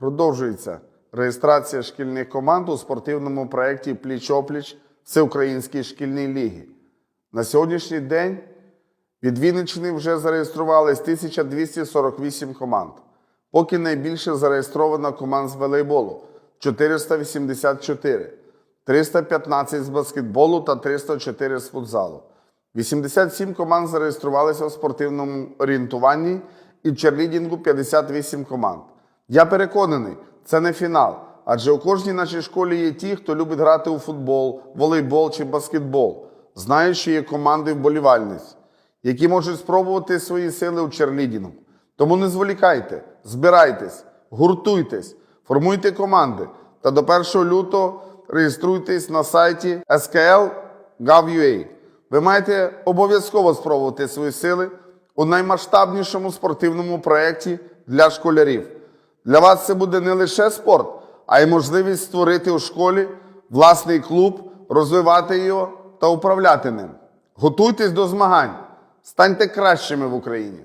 Продовжується реєстрація шкільних команд у спортивному проєкті Пліч-опліч Всеукраїнської шкільної ліги. На сьогоднішній день від Вінниччини вже зареєструвались 1248 команд. Поки найбільше зареєстровано команд з волейболу 484, 315 з баскетболу та 304 з футзалу. 87 команд зареєструвалися в спортивному орієнтуванні і в черлідінгу 58 команд. Я переконаний, це не фінал, адже у кожній нашій школі є ті, хто любить грати у футбол, волейбол чи баскетбол. Знаю, що є команди вболівальниць, які можуть спробувати свої сили у черлідінгу. Тому не зволікайте, збирайтесь, гуртуйтесь, формуйте команди та до 1 лютого реєструйтесь на сайті skl.gov.ua. Ви маєте обов'язково спробувати свої сили у наймасштабнішому спортивному проєкті для школярів. Для вас це буде не лише спорт, а й можливість створити у школі власний клуб, розвивати його та управляти ним. Готуйтесь до змагань, станьте кращими в Україні.